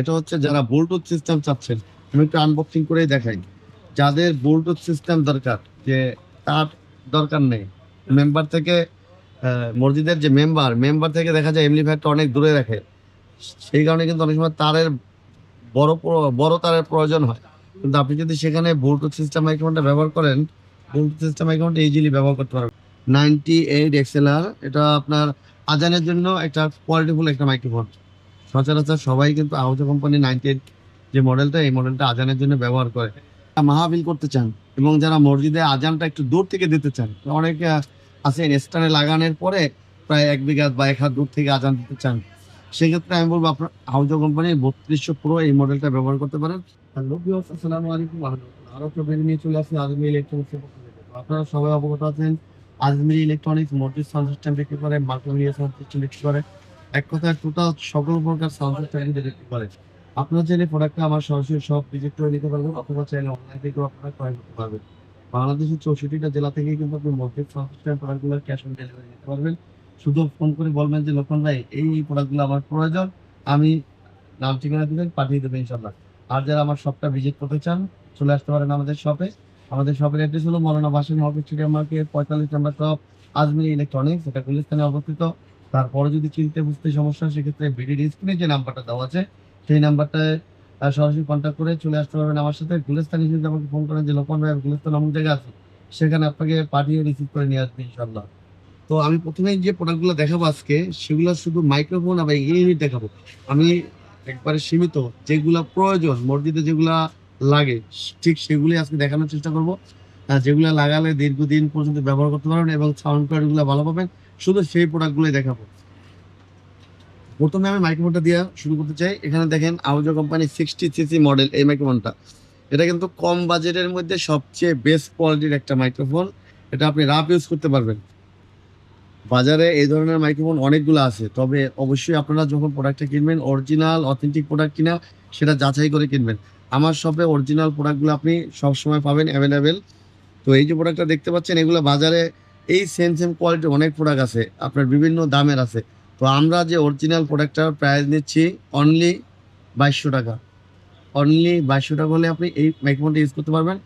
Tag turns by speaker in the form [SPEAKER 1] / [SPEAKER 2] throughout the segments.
[SPEAKER 1] এটা হচ্ছে যারা ব্লুটুথ সিস্টেম চাচ্ছেন, আমি একটু আনবক্সিং করেই দেখাই। যাদের ব্লুটুথ সিস্টেম দরকার, যে তার দরকার নেই। মেম্বার থেকে মসজিদের যে মেম্বার মেম্বার থেকে দেখা যায় এমনি ফ্যাক্টর অনেক দূরে রাখে। সেই কারণে কিন্তু অনেক সময় তারের বড় বড় তারের প্রয়োজন হয়। কিন্তু আপনি যদি সেখানে ব্লুটুথ সিস্টেম মাইক্রোফোনটা ব্যবহার করেন ব্লুটুথ সিস্টেম মাইক্রোফোনটা ইজিলি ব্যবহার করতে পারবেন। নাইনটি এইট এক্সেলআর এটা আপনার আজানের জন্য একটা কোয়ালিটিফুল একটা মাইক্রোফোন সচরাচর সবাই কিন্তু আউজো কোম্পানি নাইনটি এইট যে মডেলটা এই মডেলটা আজানের জন্য ব্যবহার করে। মাহাবিল করতে চান এবং যারা মসজিদে আজানটা একটু দূর থেকে দিতে চান, অনেকে আছেন স্টারে লাগানোর পরে প্রায় এক বিঘা বা এক হাত দূর থেকে আজান দিতে চান। সেক্ষেত্রে আমি বলব আপনার হাউজো কোম্পানির বত্রিশশো প্রো এই মডেলটা ব্যবহার করতে পারেন। আরও নিয়ে চলে আসছি আজমি তো আপনারা সবাই অবগত আছেন Ajmiri electronics motor sound system বিক্রি করে মাল্টিমিডিয়া সাউন্ড সিস্টেম বিক্রি করে। এক কথায় টোটাল সকল প্রকার সাউন্ড সিস্টেম বিক্রি করে আপনারা চাইলে প্রোডাক্টটা আমার সরাসরি সব ভিজিট করে নিতে পারবেন, অথবা চাইলে অনলাইন থেকেও আপনারা ক্রয় করতে পারবেন। বাংলাদেশের চৌষট্টিটা জেলা থেকে কিন্তু আপনি মসজিদ সাউন্ড সিস্টেম প্রোডাক্টগুলো ক্যাশ অন ডেলিভারি নিতে পারবেন। শুধু ফোন করে বলবেন যে, লোকন ভাই, এই প্রোডাক্টগুলো আমার প্রয়োজন, আমি নাম ঠিকানা দিবেন পাঠিয়ে দেবেন ইনশাল্লাহ আর যারা আমার শপটা ভিজিট করতে চান, চলে আসতে পারেন আমাদের শপে আমাদের শপের অ্যাড্রেস হলো মৌলানা বাসিম হক স্টেডিয়াম মার্কেট, পঁয়তাল্লিশ নম্বর শপ আজমির ইলেকট্রনিক্স, এটা গুলিস্তানে অবস্থিত। তারপরে যদি চিনতে বুঝতে সমস্যা সেক্ষেত্রে বিডির স্ক্রিনে যে নাম্বারটা দেওয়া আছে, সেই নাম্বারটায় সরাসরি কন্ট্যাক্ট করে চলে আসতে পারবেন আমার সাথে। গুলিস্তানে যদি আমাকে ফোন করেন যে লোকন ভাই, গুলিস্তান অমুক জায়গায় আছে? সেখানে আপনাকে পাঠিয়ে রিসিভ করে নিয়ে আসবে ইনশাল্লাহ তো আমি প্রথমে যে প্রোডাক্টগুলো দেখাবো আজকে, সেগুলো শুধু মাইক্রোফোন আর ইউনিট দেখাবো। আমি একবারে সীমিত, যেগুলা প্রয়োজন, মসজিদে যেগুলা লাগে, ঠিক সেগুলি আজকে দেখানোর চেষ্টা করব। যেগুলো লাগালে দীর্ঘদিন পর্যন্ত ব্যবহার করতে পারবেন এবং সাউন্ড কোয়ালিটিগুলো ভালো পাবেন। শুধু সেই প্রোডাক্টগুলোই দেখাবো। প্রথমে আমি মাইক্রোফোনটা দিয়ে শুরু করতে চাই। এখানে দেখেন Ahuja company sixty CC model এই মাইক্রোফোনটা এটা কিন্তু কম বাজেটের মধ্যে সবচেয়ে বেস্ট কোয়ালিটির একটা মাইক্রোফোন এটা আপনি রাফ ইউজ করতে পারবেন। বাজারে এই ধরনের মাইক্রোফোন অনেকগুলো আছে। তবে অবশ্যই আপনারা যখন প্রোডাক্টটা কিনবেন অরিজিনাল অথেন্টিক প্রোডাক্ট কিনা, সেটা যাচাই করে কিনবেন। আমার শপে অরিজিনাল প্রোডাক্টগুলো আপনি সবসময় পাবেন অ্যাভেলেবেল তো এই যে প্রোডাক্টটা দেখতে পাচ্ছেন, এগুলো বাজারে এই সেম সেম কোয়ালিটির অনেক প্রোডাক্ট আছে, আপনার বিভিন্ন দামের আছে। তো আমরা যে অরিজিনাল প্রোডাক্টটার প্রাইস নিচ্ছি অনলি বাইশশো টাকা। অনলি বাইশশো টাকা হলে আপনি এই মাইক্রোফোনটা ইউজ করতে পারবেন।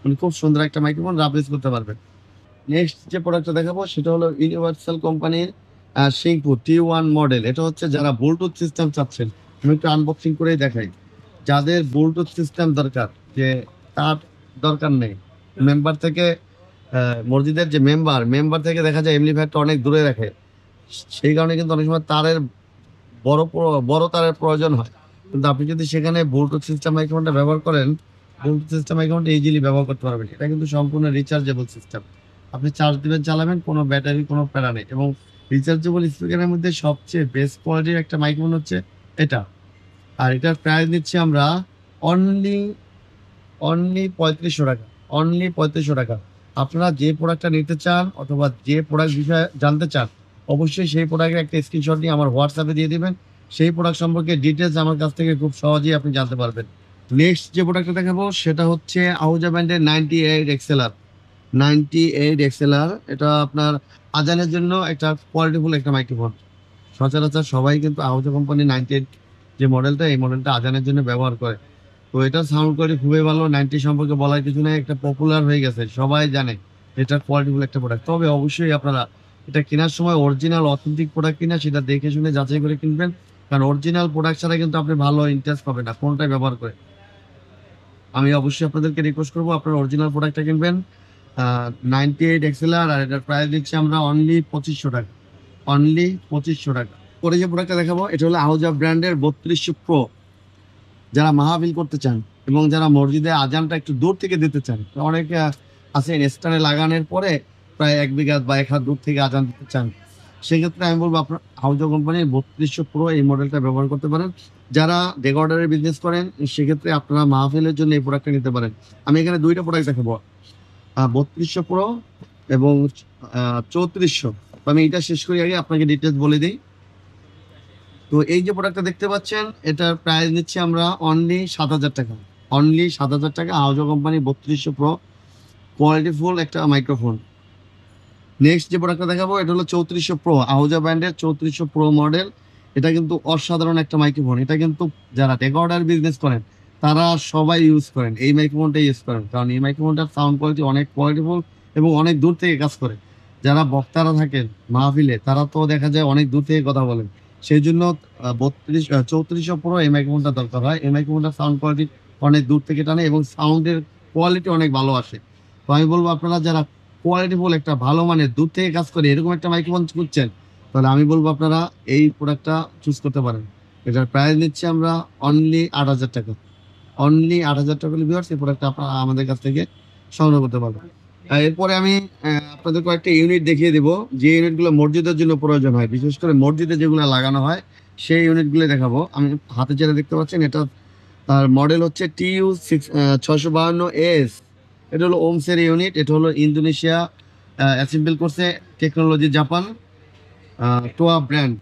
[SPEAKER 1] মানে খুব সুন্দর একটা মাইক্রোফোন রাফ ইউজ করতে পারবেন। নেক্সট যে প্রোডাক্টটা দেখাবো, সেটা হলো ইউনিভার্সাল কোম্পানির সিংপুর টি ওয়ান মডেল এটা হচ্ছে যারা ব্লুটুথ সিস্টেম চাচ্ছেন। আমি একটু আনবক্সিং করেই দেখাই। যাদের ব্লুটুথ সিস্টেম দরকার, যে তার দরকার নেই। মেম্বার থেকে মসজিদের যে মেম্বার মেম্বার থেকে দেখা যায় এমনি ফ্যাক্টর অনেক দূরে রাখে। সেই কারণে কিন্তু অনেক সময় তারের বড় বড় তারের প্রয়োজন হয়। কিন্তু আপনি যদি সেখানে ব্লুটুথ সিস্টেম মাইক্রোফোনটা ব্যবহার করেন ব্লুটুথ সিস্টেম মাইক্রোফোনটা ইজিলি ব্যবহার করতে পারবেন। এটা কিন্তু সম্পূর্ণ রিচার্জেবল সিস্টেম আপনি চার্জ দিবেন, চালাবেন, কোনো ব্যাটারি কোনো প্যারা নেই। এবং রিচার্জেবল স্পিকারের মধ্যে সবচেয়ে বেস্ট কোয়ালিটির একটা মাইক্রোফোন হচ্ছে এটা। আর এটার প্রাইস নিচ্ছি আমরা অনলি অনলি পঁয়ত্রিশশো টাকা। অনলি পঁয়ত্রিশশো টাকা। আপনারা যে প্রোডাক্টটা নিতে চান অথবা যে প্রোডাক্ট বিষয়ে জানতে চান, অবশ্যই সেই প্রোডাক্টের একটা স্ক্রিনশট নিয়ে আমার হোয়াটসঅ্যাপে দিয়ে দেবেন। সেই প্রোডাক্ট সম্পর্কে ডিটেলস আমার কাছ থেকে খুব সহজেই আপনি জানতে পারবেন। নেক্সট যে প্রোডাক্টটা দেখাবো, সেটা হচ্ছে আহুজা ব্যান্ডের নাইনটি এইট এক্সেলার নাইনটি এইট এক্সেলার এটা আপনার আজানের জন্য একটা কোয়ালিটিফুল একটা মাইক্রোফোন সচরাচর সবাই কিন্তু আহুজা কোম্পানি নাইনটি এইট যে মডেলটা এই মডেলটা আজানের জন্য ব্যবহার করে। তো এটা সাউন্ড কোয়ালিটি খুবই ভালো নাইনটি সম্পর্কে বলার কিছু নেই, একটা পপুলার হয়ে গেছে, সবাই জানে এটা কোয়ালিটিফুল একটা প্রোডাক্ট তবে অবশ্যই আপনারা এটা কেনার সময় অরিজিনাল অথেন্টিক প্রোডাক্ট কিনা সেটা দেখে শুনে যাচাই করে কিনবেন, কারণ অরিজিনাল প্রোডাক্ট ছাড়া কিন্তু আপনি ভালো ইন্টারেস্ট পাবেন না কোনটাই ব্যবহার করে। আমি অবশ্যই আপনাদেরকে রিকোয়েস্ট করব, আপনারা অরিজিনাল প্রোডাক্টটা কিনবেন। নাইনটি এইট এক্সেলার আর এটার প্রাইস দিচ্ছি আমরা অনলি পঁচিশশো টাকা। অনলি পঁচিশশো টাকা। পরে যে প্রোডাক্টটা দেখাবো, এটা হলো আউজা ব্র্যান্ডের বত্রিশশো প্রো যারা মাহাবিল করতে চান এবং যারা মসজিদে আজানটা একটু দূর থেকে দিতে চান অনেকে আছেন স্টানে লাগানোর পরে প্রায় এক বিঘা বা এক হাত দূর থেকে আজান দিতে চান। সেক্ষেত্রে আমি বলব আপনার হাউজা কোম্পানির বত্রিশশো প্রো এই মডেলটা ব্যবহার করতে পারেন। যারা ডেকর্ডারের বিজনেস করেন, সেক্ষেত্রে আপনারা মাহফিলের জন্য এই প্রোডাক্টটা নিতে পারেন। আমি এখানে দুইটা প্রোডাক্ট দেখাবো। বত্রিশশো প্রো এবং চৌত্রিশশো। আমি এটা শেষ করি আগে, আপনাকে ডিটেলস বলে দিই। তো এই যে প্রোডাক্টটা দেখতে পাচ্ছেন, এটার প্রাইস নিচ্ছি আমরা অনলি সাত হাজার টাকা। অনলি সাত হাজার টাকা আউজো কোম্পানি বত্রিশশো প্রো কোয়ালিটিফুল একটা মাইক্রোফোন নেক্সট যে প্রোডাক্টটা দেখাবো, এটা হলো চৌত্রিশশো প্রো আহুজা ব্র্যান্ডের চৌত্রিশশো প্রো মডেল এটা কিন্তু অসাধারণ একটা মাইক্রোফোন এটা কিন্তু যারা রেকর্ডার বিজনেস করেন, তারা সবাই ইউজ করেন। এই মাইক্রোফোনটা ইউজ করেন। কারণ এই মাইক্রোফোনটার সাউন্ড কোয়ালিটি অনেক কোয়ালিটিফুল এবং অনেক দূর থেকে কাজ করে। যারা বক্তারা থাকেন, মাহফিলে, তারা তো দেখা যায় অনেক দূর থেকে কথা বলেন। সেই জন্য বত্রিশ চৌত্রিশশো প্রো এই মাইক্রোফোনটা দরকার হয়? এই মাইক্রোফোনটার সাউন্ড কোয়ালিটি অনেক দূর থেকে টানে এবং সাউন্ডের কোয়ালিটি অনেক ভালো আসে। তো আমি বলব আপনারা যারা কোয়ালিটি কোয়ালিটিফুল একটা ভালো মানের দূর থেকে কাজ করে এরকম একটা মাইক্রোফোন খুঁজছেন, তাহলে আমি বলব আপনারা এই প্রোডাক্টটা চুজ করতে পারেন। এটার প্রাইস নিচ্ছি আমরা অনলি আট হাজার টাকা। অনলি আট হাজার টাকা এই প্রোডাক্টটা আপনারা আমাদের কাছ থেকে সংগ্রহ করতে পারবেন। এরপরে আমি আপনাদের কয়েকটা ইউনিট দেখিয়ে দেবো। যে ইউনিটগুলো মসজিদের জন্য প্রয়োজন হয়, বিশেষ করে মসজিদে যেগুলো লাগানো হয়, সেই ইউনিটগুলো দেখাবো। আমি হাতে যেটা দেখতে পাচ্ছেন, এটা তার মডেল হচ্ছে টি ইউ সিক্স ছশো বাহান্ন এস এটা হলো ওমসের ইউনিট এটা হলো ইন্দোনেশিয়া অ্যাসেম্বল করছে টেকনোলজি জাপান টোয়া ব্র্যান্ড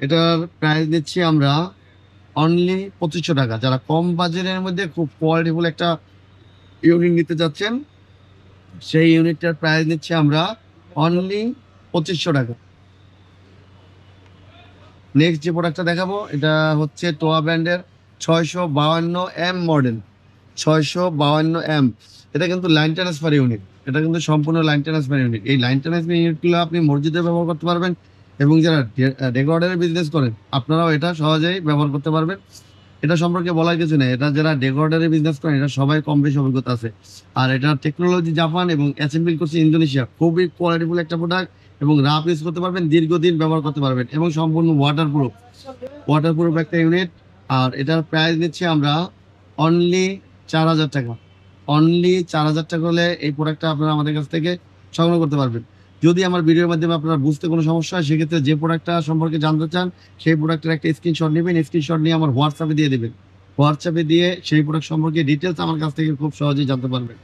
[SPEAKER 1] এটার প্রাইস দিচ্ছি আমরা অনলি পঁচিশশো টাকা। যারা কম বাজেটের মধ্যে খুব কোয়ালিটিফুল একটা ইউনিট নিতে যাচ্ছেন সেই ইউনিটটার প্রাইস নিচ্ছি আমরা অনলি পঁচিশশো টাকা। নেক্সট যে প্রোডাক্টটা দেখাবো, এটা হচ্ছে টোয়া ব্র্যান্ডের ছয়শো বাউান্ন এম মডেল ছয়শো বাউান্ন এম এটা কিন্তু লাইন ট্রান্সফার ইউনিট এটা কিন্তু সম্পূর্ণ লাইন ট্রান্সফার ইউনিট এই লাইন ট্রান্সফার ইউনিটগুলো আপনি মসজিদে ব্যবহার করতে পারবেন এবং যারা রেকর্ডারের বিজনেস করেন, আপনারাও এটা সহজেই ব্যবহার করতে পারবেন। এটা সম্পর্কে বলার কিছু নেই। এটা যারা রেকর্ডারের বিজনেস করেন, এটা সবাই কম বেশি অভিজ্ঞতা আছে। আর এটা টেকনোলজি জাপান এবং অ্যাসেম্বল করছে ইন্দোনেশিয়া খুবই কোয়ালিটিফুল একটা প্রোডাক্ট এবং রাফ ইউজ করতে পারবেন, দীর্ঘদিন ব্যবহার করতে পারবেন এবং সম্পূর্ণ ওয়াটার প্রুফ ওয়াটার প্রুফ একটা ইউনিট আর এটার প্রাইস নিচ্ছি আমরা অনলি চার হাজার টাকা। অনলি চার হাজার টাকা হলে এই প্রোডাক্টটা আপনারা আমাদের কাছ থেকে সংগ্রহ করতে পারবেন। যদি আমার ভিডিওর মাধ্যমে আপনারা বুঝতে কোনো সমস্যা হয়, সেক্ষেত্রে যে প্রোডাক্টটা সম্পর্কে জানতে চান, সেই প্রোডাক্টের একটা স্ক্রিনশট নেবেন। স্ক্রিনশট নিয়ে আমার হোয়াটসঅ্যাপে দিয়ে দেবেন। হোয়াটসঅ্যাপে দিয়ে সেই প্রোডাক্ট সম্পর্কে ডিটেলস আমার কাছ থেকে খুব সহজেই জানতে পারবেন।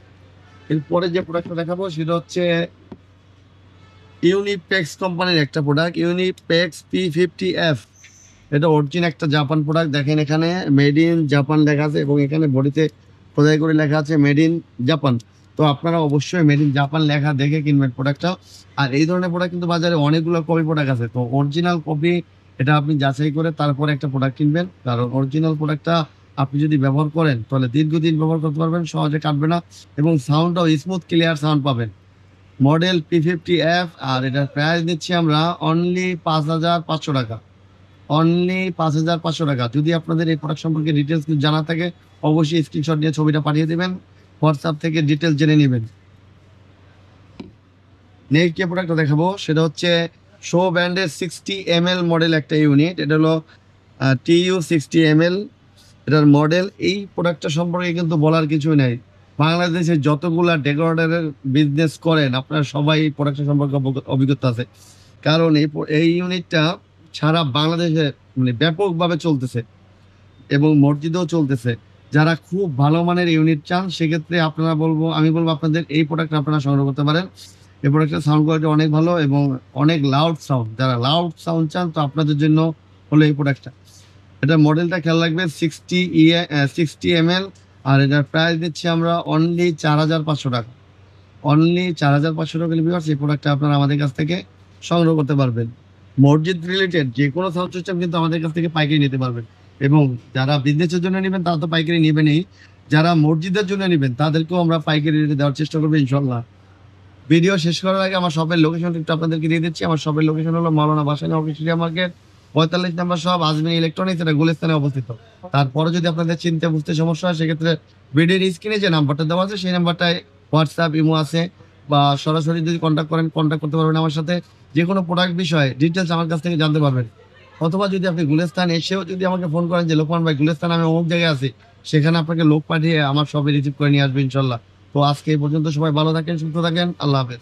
[SPEAKER 1] এরপরে যে প্রোডাক্টটা দেখাবো, সেটা হচ্ছে ইউনিপেক্স কোম্পানির একটা product Unipex P fifty F এটা অরিজিন একটা জাপান প্রোডাক্ট দেখেন এখানে মেড ইন জাপান লেখা আছে এবং এখানে বডিতে খোদাই করে লেখা আছে মেড ইন জাপান তো আপনারা অবশ্যই মেড ইন জাপান লেখা, দেখে কিনবেন প্রোডাক্টটা আর এই ধরনের প্রোডাক্ট কিন্তু বাজারে অনেকগুলো কপি প্রোডাক্ট আছে। তো অরিজিনাল কপি এটা আপনি যাচাই করে তারপরে একটা প্রোডাক্ট কিনবেন। কারণ অরিজিনাল প্রোডাক্টটা আপনি যদি ব্যবহার করেন, তাহলে দীর্ঘদিন ব্যবহার করতে পারবেন, সহজে কাটবে না এবং সাউন্ডটাও স্মুথ ক্লিয়ার সাউন্ড পাবেন। মডেল পি ফিফটি এফ আর এটার প্রাইস দিচ্ছি আমরা অনলি পাঁচ হাজার পাঁচশো টাকা। অনলি পাঁচ হাজার পাঁচশো টাকা। যদি আপনাদের এই প্রোডাক্ট সম্পর্কে ডিটেলস জানা থাকে, অবশ্যই স্ক্রিনশট নিয়ে ছবিটা পাঠিয়ে দেবেন। হোয়াটসঅ্যাপ থেকে ডিটেলস জেনে নেবেন। নেক্সট যে প্রোডাক্টটা দেখাবো, সেটা হচ্ছে শো ব্র্যান্ডের সিক্সটি এম মডেল একটা ইউনিট এটা হলো টি ইউ সিক্সটি এম এটার মডেল এই প্রোডাক্টটা সম্পর্কে কিন্তু বলার কিছুই নাই। বাংলাদেশে যতগুলা ডেকোরেটারের বিজনেস করেন, আপনারা সবাই এই প্রোডাক্টটা সম্পর্কে অভিজ্ঞতা আছে। কারণ এই এই ইউনিটটা সারা বাংলাদেশে মানে ব্যাপকভাবে চলতেছে এবং মসজিদেও চলতেছে। যারা খুব ভালো মানের ইউনিট চান, সেক্ষেত্রে আপনারা বলব, আমি বলব আপনাদের এই প্রোডাক্টটা আপনারা সংগ্রহ করতে পারেন। এই প্রোডাক্টের সাউন্ড কোয়ালিটি অনেক ভালো এবং অনেক লাউড সাউন্ড যারা লাউড সাউন্ড চান, তো আপনাদের জন্য হলো এই প্রোডাক্টটা এটা মডেলটা খেয়াল রাখবে সিক্সটি ইয়ে সিক্সটি এম আর এটার প্রাইস দিচ্ছি আমরা অনলি চার হাজার পাঁচশো টাকা। অনলি চার হাজার পাঁচশো টাকা ভিউয়ার্স এই প্রোডাক্টটা আপনারা আমাদের কাছ থেকে সংগ্রহ করতে পারবেন। মসজিদ রিলেটেড যে কোনো সাউন্ড সিস্টেম কিন্তু আমাদের কাছ থেকে পাইকারি নিতে পারবেন। এবং যারা বিজনেসের জন্য নেবেন, তারা তো পাইকারি নেবেনই। যারা মসজিদের জন্য নেবেন, তাদেরকেও আমরা পাইকারি রেটে দেওয়ার চেষ্টা করব ইনশাল্লাহ ভিডিও শেষ করার আগে আমার শপের লোকেশন একটু আপনাদেরকে দিয়ে দিচ্ছি। আমার শপের লোকেশন হলো মাওলানা বাসানি অফিসিয়া মার্কেট পঁয়তাল্লিশ নাম্বার সব আজমিন ইলেকট্রনিক্স এটা গুলিস্তানে অবস্থিত। তারপরে যদি আপনাদের চিনতে বুঝতে সমস্যা হয়, সেক্ষেত্রে ভিডিওর স্ক্রিনে যে নাম্বারটা দেওয়া আছে, সেই নাম্বারটায় হোয়াটসঅ্যাপ ইমো আছে বা সরাসরি যদি কন্ট্যাক্ট করেন কন্ট্যাক্ট করতে পারবেন আমার সাথে। যে কোনো প্রোডাক্ট বিষয়ে ডিটেলস আমার কাছ থেকে জানতে পারবেন। অথবা যদি আপনি গুলেস্থান এসেও যদি আমাকে ফোন করেন যে, লোকমান ভাই গুলেস্থান আমি অমুক জায়গায় আছি, সেখানে আপনাকে লোক পাঠিয়ে আমার সবই রিসিভ করে নিয়ে আসবে ইনশাল্লাহ। তো আজকে এই পর্যন্ত সবাই ভালো থাকেন, সুস্থ থাকেন, আল্লাহ হাফেজ।